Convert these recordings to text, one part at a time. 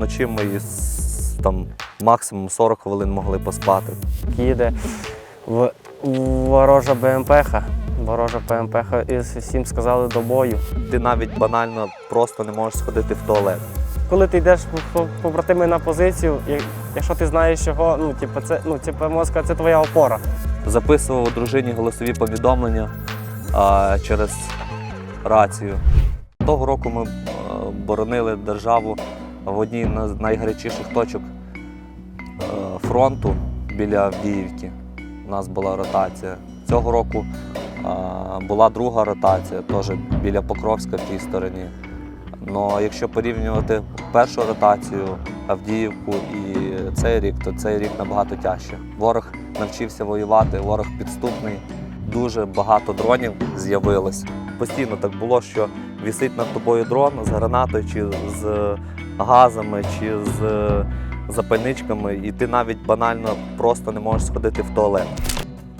вночі ми там максимум 40 хвилин могли поспати. їде в ворожа БМПХ. Ворожа БМПХ і всім сказали до бою. Ти навіть банально просто не можеш сходити в туалет. Коли ти йдеш по- побратими на позицію, якщо ти знаєш його, ну типу, це ну типу, мозка, це твоя опора. Записував дружині голосові повідомлення а, через рацію. Того року ми боронили державу в одній з найгарячіших точок е, фронту біля Авдіївки. У нас була ротація. Цього року е, була друга ротація, теж біля Покровська в тій стороні. Но якщо порівнювати першу ротацію Авдіївку і цей рік, то цей рік набагато тяжче. Ворог навчився воювати, ворог підступний. Дуже багато дронів з'явилось. Постійно так було, що вісить над тобою дрон з гранатою, чи з газами, чи з запальничками, і ти навіть банально просто не можеш сходити в туалет.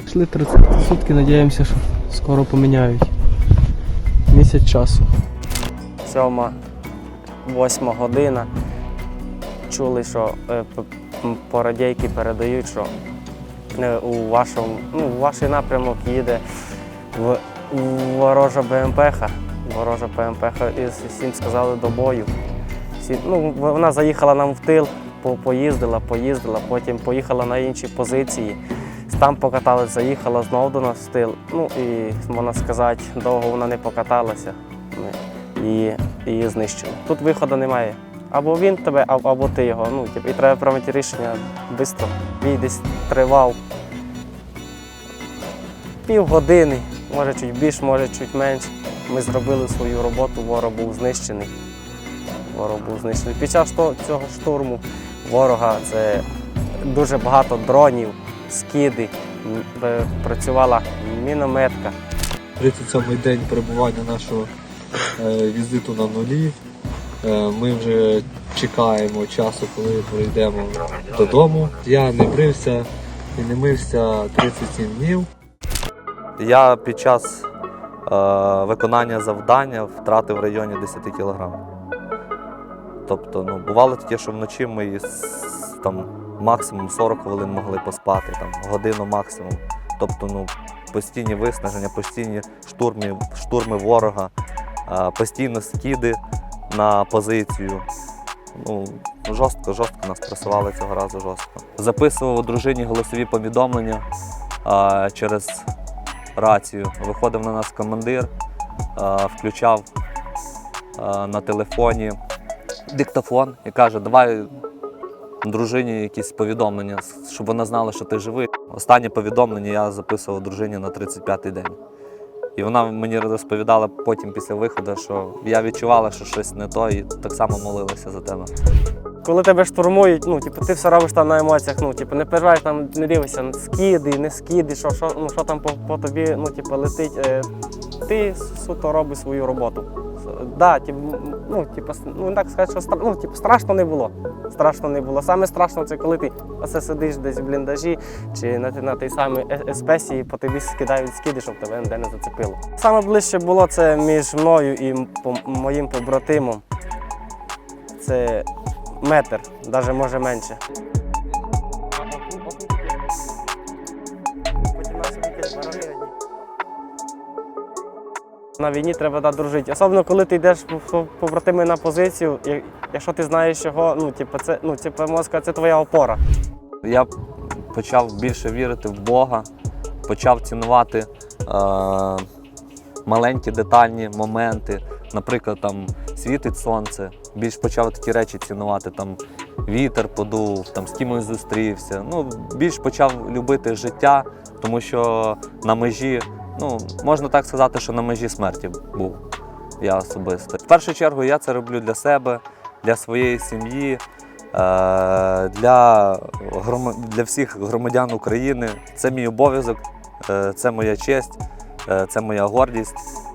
Пішли 30 сутки, надіємося, що скоро поміняють. Місяць часу. Сьома, восьма година. Чули, що е, п- по радійки передають, що е, у вашому, ну, у ваш напрямок їде в ворожа БМПХ. Ворожа БМПХ і всім сказали до бою. Всі, ну, вона заїхала нам в тил, поїздила, поїздила, потім поїхала на інші позиції. Там покаталась, заїхала знову до нас в тил. Ну і можна сказати, довго вона не покаталася. І її знищили. Тут виходу немає. Або він тебе, або ти його. Ну, типу, і треба приймати рішення швидко. Бій десь тривав півгодини, може чуть більше, може чуть менше. Ми зробили свою роботу, ворог був знищений. Ворог був знищений. Під час цього штурму ворога це дуже багато дронів, скиди, е, працювала мінометка. 37-й день перебування нашого е, візиту на нулі. Е, ми вже чекаємо часу, коли прийдемо додому. Я не брився і не мився 37 днів. Я під час е, виконання завдання втратив в районі 10 кг. Тобто, ну, бувало таке, що вночі ми там, максимум 40 хвилин могли поспати, там, годину максимум. Тобто, ну, постійні виснаження, постійні штурми, штурми ворога, постійно скиди на позицію. Ну, жорстко, жорстко нас пресували цього разу жорстко. Записував дружині голосові повідомлення е, через рацію. Виходив на нас командир, е, включав е, на телефоні диктофон і каже, давай дружині якісь повідомлення, щоб вона знала, що ти живий. Останнє повідомлення я записував дружині на 35-й день. І вона мені розповідала потім після виходу, що я відчувала, що щось не то, і так само молилася за тебе. Коли тебе штурмують, ну типу, ти все робиш там на емоціях, ну типу, не переживаєш там, не дивишся на скиди, не скиди, що, що, ну, що там по, по тобі ну, типу, летить. Е, ти суто робиш свою роботу. Да, типу, ну, с- ну, так сказати, що ну, типу, страшно не було. Страшно не було. Саме страшно це коли ти оце сидиш десь в бліндажі чи на, на тій самій е- еспесії, по тобі скидають скиди, щоб тебе ніде не зацепило. Саме ближче було це між мною і моїм побратимом. Це метр, навіть може менше. На війні треба да, дружити. Особливо, коли ти йдеш по- по- побратими на позицію, якщо ти знаєш його, ну, типу, це, ну, типу, мозка, це твоя опора. Я почав більше вірити в Бога, почав цінувати е, маленькі детальні моменти. Наприклад, там світить сонце, більш почав такі речі цінувати. Там вітер подув, там з кимось зустрівся. Ну, більш почав любити життя, тому що на межі, ну, можна так сказати, що на межі смерті був я особисто. В першу чергу я це роблю для себе, для своєї сім'ї. Е, для, для всіх громадян України. Це мій обов'язок, е, це моя честь, е, це моя гордість.